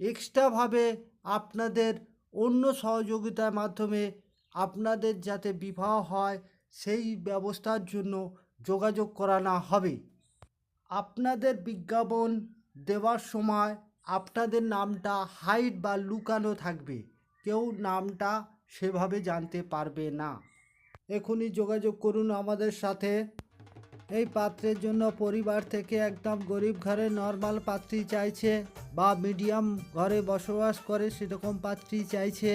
এক্সট্রাভাবে আপনাদের অন্য সহযোগিতার মাধ্যমে আপনাদের যাতে বিবাহ হয়, সেই ব্যবস্থার জন্য যোগাযোগ করানো হবে। আপনাদের বিজ্ঞাপন দেওয়ার সময় আপনাদের নামটা হাইড বা লুকানো থাকবে। কেউ নামটা সেভাবে জানতে পারবে না। এখনই যোগাযোগ করুন আমাদের সাথে। এই পাত্রের জন্য পরিবার থেকে একদম গরিব ঘরে নর্মাল পাত্রী চাইছে বা মিডিয়াম ঘরে বসবাস করে সেরকম পাত্রী চাইছে।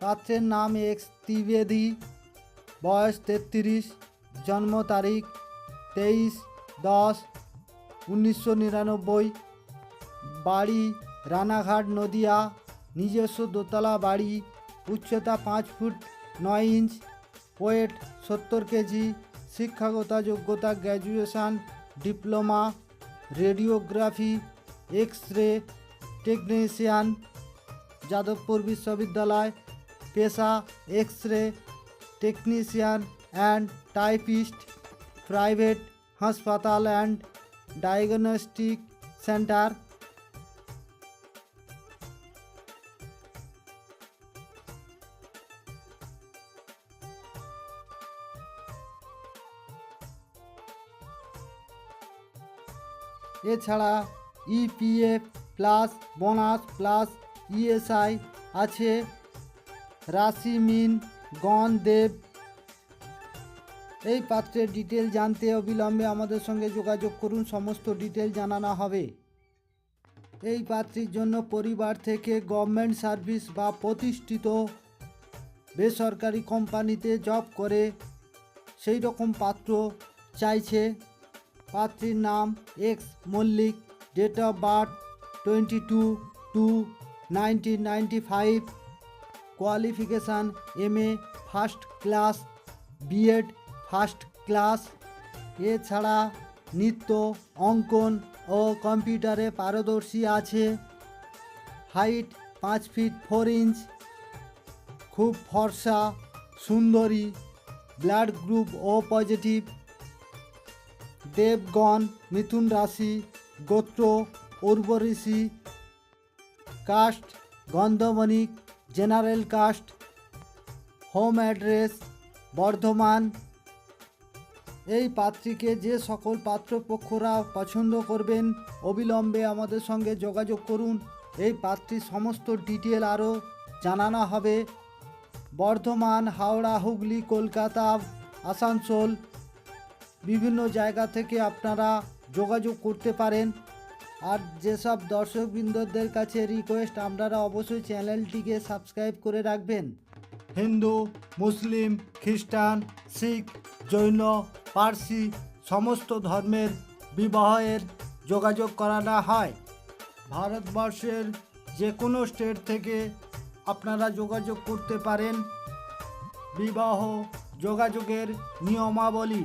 পাত্রের নাম এক্স ত্রিবেদী, বয়স তেত্রিশ, জন্ম তারিখ তেইশ দশ উনিশশো নিরানব্বই। বাড়ি রানাঘাট, নদিয়া। নিজস্ব দোতলা বাড়ি, উচ্চতা পাঁচ ফুট নয় ইঞ্চ ওয়েট সত্তর কেজি। শিক্ষাগত যোগ্যতা graduation diploma radiography x ray technician Jadavpur বিশ্ববিদ্যালয়, পেশা x ray technician and typist private হাসপাতাল অ্যান্ড ডায়াগনস্টিক সেন্টার এছাড়া EPF plus bonus plus ESI আছে রাশি মিন গণ দেব এই পাত্রের ডিটেল জানতে অবিলম্বে আমাদের সঙ্গে যোগাযোগ করুন, সমস্ত ডিটেল জানানো হবে। এই পাত্রীর জন্য পরিবার থেকে গভর্নমেন্ট সার্ভিস বা প্রতিষ্ঠিত বেসরকারি কোম্পানিতে জব করে, সেই রকম পাত্র চাইছে। পাত্রীর নাম X Mallick date of birth twenty two two nineteen ninety five qualification M A first class B Ed first class এছাড়া নৃত্য, অঙ্কন ও কম্পিউটারে পারদর্শী আছে হাইট পাঁচ ফিট ফোর ইঞ্চ খুব ফর্সা, সুন্দরী ব্লাড গ্রুপ ও পজিটিভ দেবগণ, মিথুন রাশি, গোত্র উর্বঋষি caste গন্ধমণিক general caste, home address, Bardhaman. এই পাত্রীকে যে সকল পাত্রপক্ষরা পছন্দ করবেন, অবিলম্বে আমাদের সঙ্গে যোগাযোগ করুন। এই পাত্রীর সমস্ত ডিটেল আরও জানানো হবে। বর্ধমান, হাওড়া, হুগলি, কলকাতা, আসানসোল বিভিন্ন জায়গা থেকে আপনারা যোগাযোগ করতে পারেন। আর যেসব দর্শকবৃন্দদের কাছে রিকোয়েস্ট আপনারা অবশ্যই চ্যানেলটিকে সাবস্ক্রাইব করে রাখবেন। হিন্দু, মুসলিম, খ্রিস্টান, শিখ, জৈন, পার্সি, সমস্ত ধর্মের বিবাহের যোগাযোগ করানো হয়। ভারতবর্ষের যে কোনো স্টেট থেকে আপনারা যোগাযোগ করতে পারেন। বিবাহ যোগাযোগের নিয়মাবলী।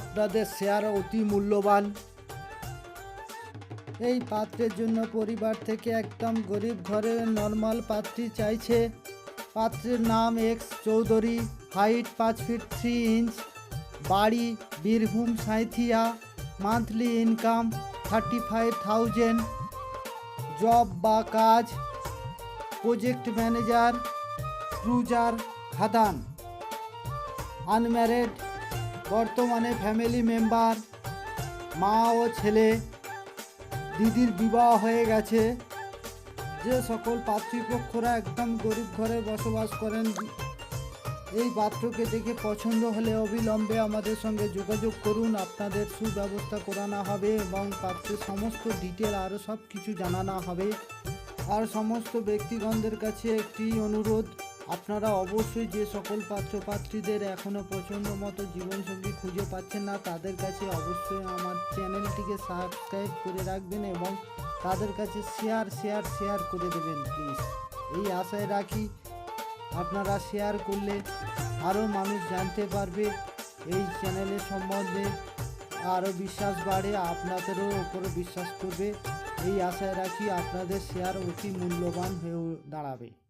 আপনাদের শেয়ার অতি মূল্যবান। এই পাত্রের জন্য পরিবার থেকে একদম গরিব ঘরের নর্মাল পাত্রী চাইছে। পাত্রের নাম এক্স চৌধুরী হাইট পাঁচ ফিট থ্রি ইঞ্চ বাড়ি Birbhum Santhia monthly income thirty five thousand job বা কাজ প্রজেক্ট ম্যানেজার ক্রুজার খাদান। আনম্যারেড বর্তমানে ফ্যামিলি মেম্বার মা ও ছেলে, দিদির বিবাহ হয়ে গেছে। যে সকল পাত্রীপক্ষরা একদম গরিব ঘরে বসবাস করেন, এই পাত্রকে দেখে পছন্দ হলে অবিলম্বে আমাদের সঙ্গে যোগাযোগ করুন। আপনাদের সুব্যবস্থা করানো হবে এবং পাত্রের সমস্ত ডিটেল আরও সব কিছু জানানো হবে। আর সমস্ত ব্যক্তিগণদের কাছে একটি অনুরোধ আপনারা অবশ্যই যে সকল পাত্র পাত্রীদের এখনও পছন্দ মতো জীবনসঙ্গী খুঁজে পাচ্ছেন না, তাদের কাছে অবশ্যই আমার চ্যানেলটিকে সাবস্ক্রাইব করে রাখবেন এবং তাদের কাছে শেয়ার শেয়ার শেয়ার করে দেবেন প্লিজ এই আশায় রাখি আপনারা শেয়ার করলে আরও মানুষ জানতে পারবে এই চ্যানেলের সম্বন্ধে, আরও বিশ্বাস বাড়ে, আপনাদেরও ওপরে বিশ্বাস করবে। এই আশায় রাখি আপনাদের শেয়ার অতি মূল্যবান হয়ে দাঁড়াবে।